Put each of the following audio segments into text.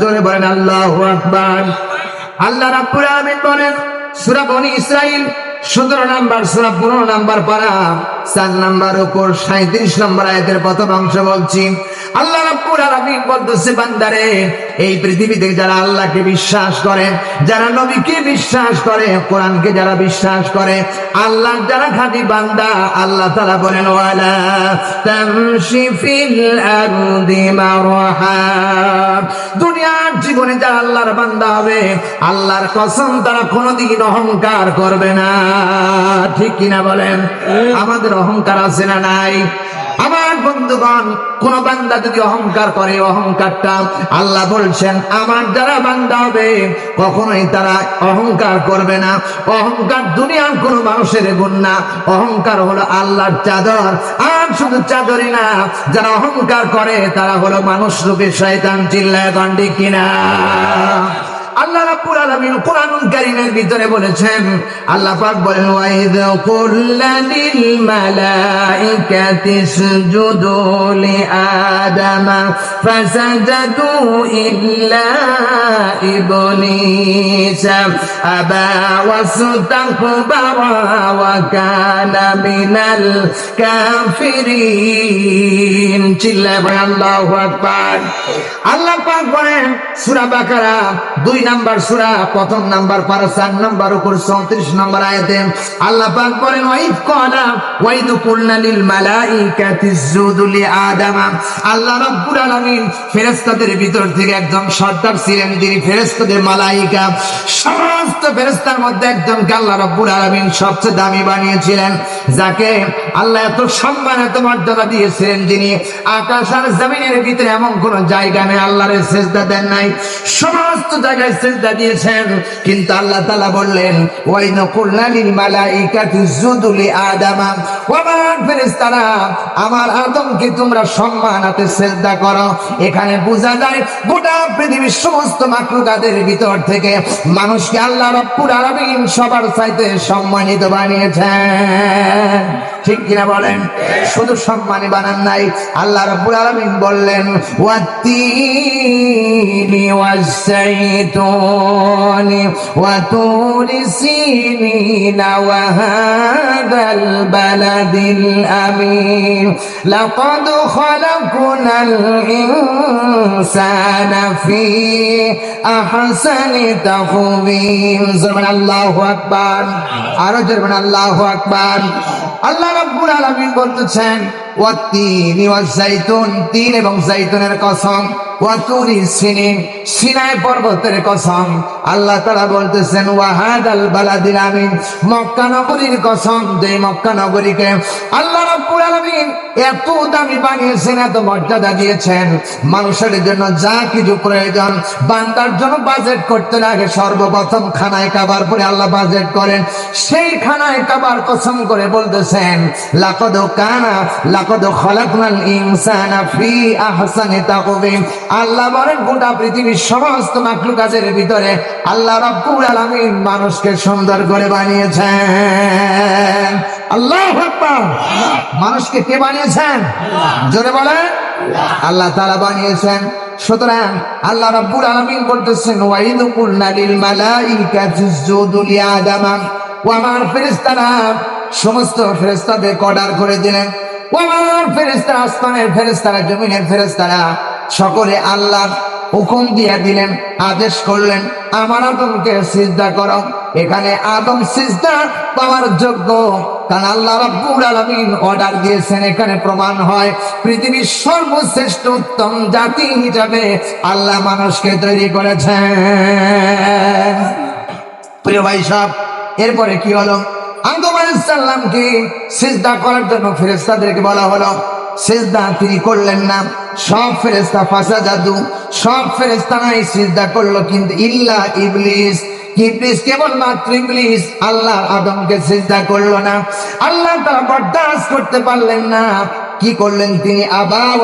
জোরে বলেন, আল্লাহ আকবার। আল্লাহ রাব্বুল আলামিন বলেন, সূরা বনি ইসরাইল সতেরো নাম্বার, সূরা পনেরো নাম্বার পারা সাত নাম্বার উপর 37 নাম্বার আয়াতের প্রথম অংশ বলছি। আল্লাহ রাব্বুল আলামিন বলতেছে বান্দারে এই পৃথিবীতে যারা আল্লাহকে বিশ্বাস করে যারা নবীকে বিশ্বাস করে কোরআনকে যারা বিশ্বাস করে আল্লাহ যারা খাঁটি বান্দা আল্লাহ তাআলা বলেন ওয়ালা তামশি ফিল আরদি মারহা দুনিয়ার জীবনে যারা আল্লাহর বান্দা হবে আল্লাহর কসম তারা কোনোদিন অহংকার করবে না। ঠিক কিনা বলেন? আমাদের অহংকার আছে না নাই? আমার বন্ধুগণ, কোন বান্দা যদি অহংকার করে, অহংকারটা আল্লাহ বলছেন, আমার যারা বান্দা হবে, কখনোই তারা অহংকার করবে না। অহংকার দুনিয়ার কোন মানুষের গুণ না। অহংকার হলো আল্লাহর চাদর। আর শুধু চাদরই না, যারা অহংকার করে, তারা হলো মানুষ রূপে শয়তান, চিল্লায় গন্ডি কিনা। আল্লাহ রাব্বুল আলামিন কোরআনুল কারীমের ভিতরে বলেছেন, আল্লাহ পাক বলেন ওয়াইদ কুল্লা লিল মালাইকাতি ইসজুদু লি আদামা ফাসাজাদু ইল্লা ইবলিস আবা ওয়াসতাকবারা ওয়া কানা মিনাল কাফিরিন। চিল্লায় আল্লাহু আকবার। আল্লাহ পাক বলেন, সূরা বাকারা দুই নাম্বার সূরা, প্রথম নাম্বার পারা চার নাম্বার উপর চৌত্রিশ নাম্বার আয়াতে আল্লাহ পাক বলেন, ওয়াইদ কলা ওয়াইদ মালাইকাতি ইসজুদু লি আদামা। আল্লাহ রাব্বুল আলামিন ফেরেশতাদের ভিতর থেকে সর্দার ছিলেন ফেরেশতাদের মালাইকা। সমস্ত ফেরেশতার মধ্যে আল্লাহ আলামিন সবচেয়ে দামি বানিয়েছিলেন, যাকে আল্লাহ এত সম্মান, এত মর্যাদা দিয়েছিলেন যিনি আকাশ আর জমিনের ভিতরে এমন কোন জায়গা নেই, আল্লাহর সেজদা দেন নাই। সমস্ত জায়গায় সেজদা দিয়েছেন। কিন্তু আল্লাহ তাআলা বললেন আদামা। ওয়া আমার ফেরেশতারা, আমার আদমকে তোমরা সম্মান হাতে সেজদা করো। এখানে বোঝা যায়, গোটা পৃথিবীর সমস্ত মাকলুকাতের ভিতর থেকে মানুষকে আল্লাহ রব্বুল আলামিন সবার চাইতে সম্মানিত বানিয়েছেন। ঠিক কিনা বলেন? শুধু সম্মানে বানান নাই। আল্লাহ রাব্বুল আলামিন বললেন ওয়াত্তিনি ওয়াসাইতুনি ওয়া তুরি সিনিনা ওয়া হাদাল বালাদিল আমিন। লাকাদ খালাকনাল ইনসানা ফি আহসানি তাকওয়িম। জবান আল্লাহু আকবার। আরও জবান আল্লাহু আকবার। আল্লাহ রাব্বুল আলামিন বলতেছেন ওয়াত্তিনি ওয়াজাইতুন তিন এবং জাইতুনের কসম। মানুষের জন্য যা কিছু প্রয়োজন, বান্দার জন্য বাজেট করতে লাগে সর্বপ্রথম খানায় কাবার পরে আল্লাহ বাজেট করেন। সেই খানায় কাবার কসম করে বলতেছেন, লাকদ কানা, লাকদ খলাকনাল ইনসানা আল্লাহ বলেন, গোটা পৃথিবীর সমস্ত মাকলুকাতের ভিতরে আল্লাহ রাব্বুল আলামিন মানুষকে সুন্দর করে বানিয়েছেন। আল্লাহ মানুষকে কে বানিয়েছেন? জোরে বলেন। আল্লাহ তাআলা বানিয়েছেন। সুতরাং আল্লাহ রাব্বুল আলামিন বলতেছেন ওয়াইদু কুলনা লিল মালাইকাতি ইসজুদু লি আদামা ও আমার ফেরেশতারা সমস্ত ফেরেশতাদের অর্ডার করে দিলেন। ও আমার ফেরেশতারা, আসমানের ফেরেশতারা, জমিনের ফেরেশতারা সকলে আল্লাহ হুকুম দিয়ে দিলেন, আদেশ করলেন, আমার আদমকে সিজদা করো। এখানে আদম সিজদা পাওয়ার যোগ্য। কারণ আল্লাহ রাব্বুল আলামিন অর্ডার দিয়েছেন, এখানে প্রমাণ হয়, পৃথিবীর সর্বশ্রেষ্ঠ উত্তম জাতি হিসাবে আল্লাহ মানুষকে তৈরি করেছেন। প্রিয় ভাই সব এরপরে কি হলো? আদম আলাইসাল্লামকে সিজদা করার জন্য ফেরেশতাদেরকে বলা হলো সিজদা তিনি করলেন না। সব ফেরেস্তা ফাঁসা জাদু, সব ফেরেস্তা নাই সেজদা করল কিন্তু ইল্লা ইবলিস। ইবলিস কেবল মাত্র ইবলিস, আল্লাহ আদমকে সিজদা করল না। আল্লাহ তারা বরদাস্ত করতে পারলেন না। কি করলেন তিনি? আবার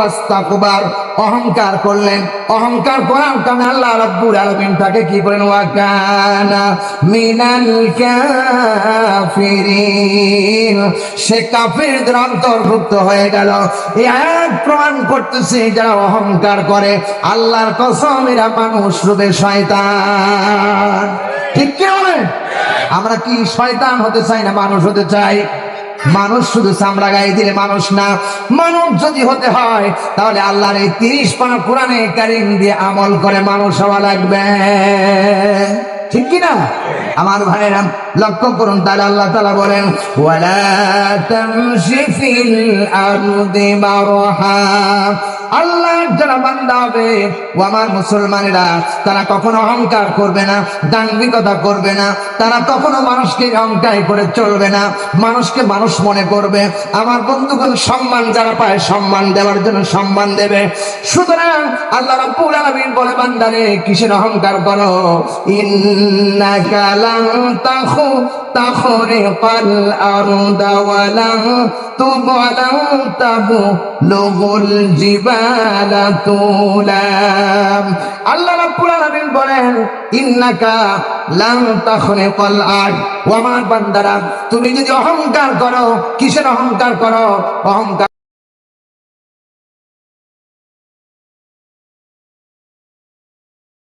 অহংকার করলেন। অহংকার করার কারণে আল্লাহ রাব্বুল আলামিন তাকে কি করেন? ওয়াকানা মিনাল কাফিরিন। সে কাফিরদের অন্তর্ভুক্ত হয়ে গেল। এই আয়াত প্রমাণ করতেছে যারা অহংকার করে। আল্লাহর কসম, এরা মানুষ রূপে শয়তান। ঠিক কি বলেন আমরা কি শয়তান হতে চাই না মানুষ হতে চাই? মানুষ শুধু চামড়া গায়ে দিলে মানুষ না, মানুষ যদি হতে হয়, তাহলে আল্লাহর এই তিরিশ পানা কোরআনে কারিম দিয়ে আমল করে মানুষ হওয়া লাগবে। ঠিক কি না আমার ভাইরা লক্ষ্য করুন, তাহলে আল্লাহ তালা বলেন আল্লাহ যারা বান্দা হবে, ও আমার মুসলমানেরা, তারা কখনো অহংকার করবে না দাম্ভিকতা করবে না, তারা কখনো মানুষকে অহংকার করে চলবে না, মানুষকে মানুষ মনে করবে। আমার বন্ধুগণ, সম্মান যারা পায়, সম্মান দেওয়ার জন্য সম্মান দেবে। সুতরাং আল্লাহ রাব্বুল বলে বান্দারে কিসের অহংকার করো? ইন্নাকা আরদা ওয়া লান তুবলান তাবলুগুল জিবালা তুলা আল্লাহ রাব্বুল আলামিন বলেন, ইন্নাকা লান তাখরিকাল আরদ। ও আমার বান্দারা, তুমি যদি অহংকার করো, কিসের অহংকার করো? অহংকার